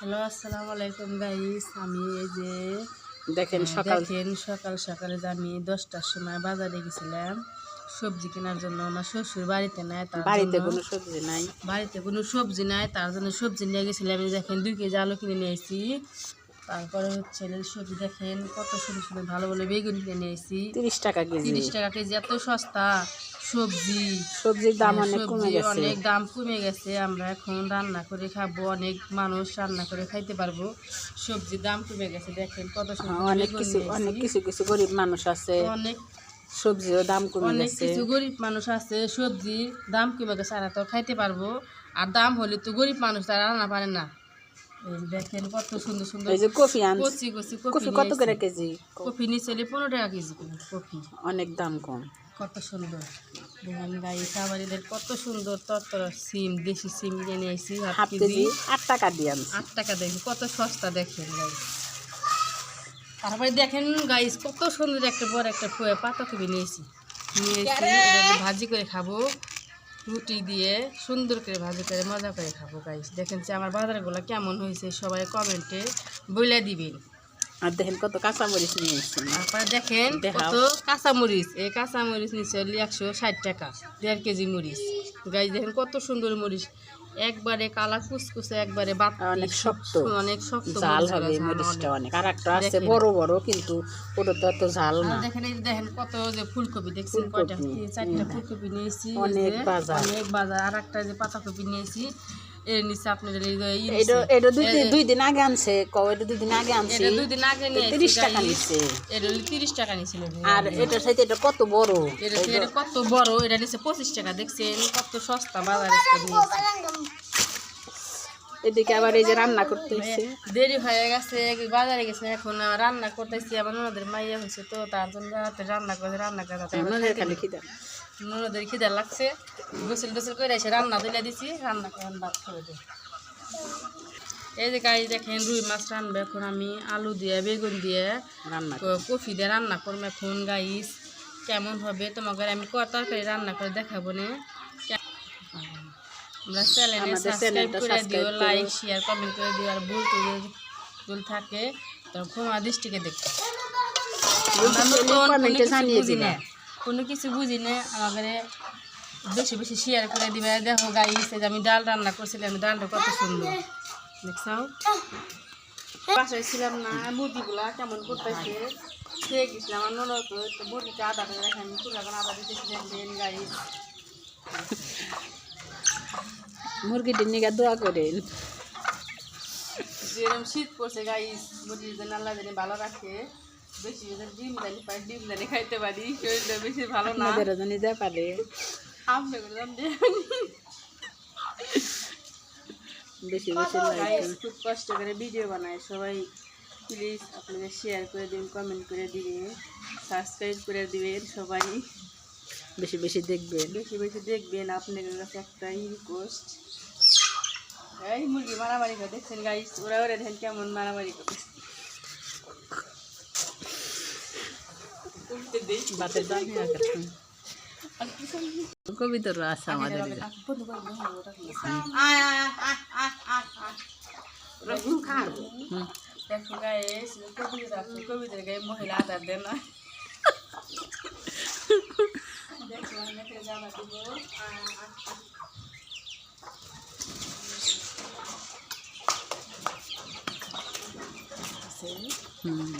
Hello আসসালামু আলাইকুম guys আমি এই যে দেখেন সকাল। দেখেন সকাল সকালে আমি দশটার সময় বাজারে গেছিলাম সবজি কেনার জন্য। আমার শ্বশুর বাড়িতে নাই তার বাড়িতে কোনো সবজি নাই। বাড়িতে কোনো সবজি নাই তার জন্য সবজি নিয়ে গেছিলাম। দেখেন দুই কেজি আলু কিনে নিয়ে এসেছি তারপরে হচ্ছে সবজি দেখেন কত সুন্দর সুন্দর ভালো ভালো বেগুন কিনে নিয়ে এসেছি তিরিশ টাকা কেজি। তিরিশ টাকা কেজি এত সস্তা। সবজি। সবজির দাম অনেক কমে গেছে। অনেক দাম কমে গেছে। আমরা এখন রান্না করে খাব অনেক মানুষ রান্না করে খাইতে পারব। সবজির দাম কমে গেছে দেখেন কত সুন্দর অনেক কিছু অনেক কিছু কিছু গরিব মানুষ আছে। অনেক সবজিও দাম কমে অনেক কিছু গরিব মানুষ আছে সবজি দাম কমে গেছে আর তো খাইতে পারব। আর দাম হলে তো গরিব মানুষ তারা রান্না পারে না। দেখেন কত সুন্দর সুন্দর এই যে কফি কফি কত করে। কেজি? কফি নিচে পনেরো টাকা কেজি কফি। অনেক দাম কম। কত সুন্দর। দেখেন গাই খাবারিদের কত সুন্দর তত্তর সিম দেশি সিম কিনে নিয়েছি হাফ কেজি। আট টাকা দিয়ে আট টাকা দেখি কত সস্তা দেখেন গাইস তারপরে দেখেন গাইস কত সুন্দর একটা বড় একটা ফুয়ে পাতাকপি নিয়েছি দিয়ে ভাজি করে খাব রুটি দিয়ে সুন্দর করে ভাজি করে মজা করে খাব গাইস দেখেন যে আমার বাজারগুলো কেমন হয়েছে সবাই কমেন্টে বলে দিবেন। আর দেখেন কত কাঁচা মরিচ নিয়ে এসছি তারপরে দেখেন। কত কাঁচামরিচ। এই কাঁচামরিচ নিচ্ছে হলো একশো ষাট টাকা দেড় কেজি মরিচ। গাছ দেখেন কত সুন্দর মরিচ। একবারে কালা কুচকুচে একবারে অনেক শক্ত। অনেক শক্ত ঝাল হবে মরিচটা অনেক। অনেক। আর একটা আছে বড় বড় কিন্তু ওটা তো এত ঝাল না। দেখেন এই দেখেন কত যে ফুলকপি দেখছেন কয়টা? চারটা ফুলকপি নিয়েছি অনেক বাজার। অনেক বাজার। আর একটা যে পাতাকপি নিয়েছি এর নিচে আপনার এটা দুই দিন আগে আনছে কও এটা দুই দিন আগে আনছি। এটা দুই দিন আগে তিরিশ টাকা। নিচ্ছে এটা টাকা নিয়েছিল আর এটার সাথে এটা কত বড়? এটা এটা কত বড়? এটা নিচ্ছে পঁচিশ টাকা দেখছেন কত সস্তা বাজারে এদিকে আবার এই যে রান্না করতেছে দেরি হয়ে গেছে বাজারে গেছে এখন রান্না করতেছি আমার ননদের মাইয়া হয়েছে তো তার জন্য রান্না করে রান্না করে আবার খালি খিদা। ননদের খিদে লাগছে। গোসল টোসল করে এসে রান্না দিলে দিছি। রান্না করে ভাত করে দিই এই যে গাড়ি দেখেন রুই মাছ রান্নবে এখন আমি আলু দিয়ে বেগুন দিয়ে রান্না কফি দিয়ে রান্না করব এখন গাইস কেমন হবে? তোমাকে আমি ক তরকারি রান্না করে দেখাবো না। আমরা চ্যানেলে সাবস্ক্রাইব করে দিও লাইক শেয়ার কমেন্ট করে দিও। আর ভুল ভুল থাকে তো ক্ষমা দৃষ্টিকে দেখতে জানিয়ে কোনো কিছু বুঝি না, আমাকে বেশি বেশি শেয়ার করে দিবে। দেখো গাই যে আমি ডাল রান্না করছিলাম ডালটা কত সুন্দর। দেখছাও? বাসায় ছিলাম না মুরগিগুলা কেমন করতেছে? খেয়ে গেছিলাম আমার ননদ, তো মুরগিটা আদা করে রাখে আমি করে আদা দিতেছি দেখবেন গাইস মুরগিটির নিগা দোয়া করেন। যেরকম শীত পড়ছে গাই মুরগি যেন আল্লাহ জানি ভালো রাখে। বেশি যদি ডিম জানি পাই ডিম জানি খাইতে পারি শরীরটা বেশি ভালো না। আমাদের জানি যা পারে। আপনি বললাম যে বেশি বেশি খুব কষ্ট করে ভিডিও বানায়। সবাই প্লিজ আপনাদের শেয়ার করে দিন কমেন্ট করে দিবেন সাবস্ক্রাইব করে দিবেন সবাই। বেশি বেশি দেখবেন। বেশি বেশি দেখবেন আপনাদের কাছে একটাই রিকোয়েস্ট এই মুরগি মারামারি করে দেখছেন গাইস ওরা ওরা দেখেন কেমন মারামারি করে बातें उनको भी तो रास आवाज़ रघु देखो गाइस को भी को भी दे गए महिला दे देना देखो मैं तेरे जाना हम्म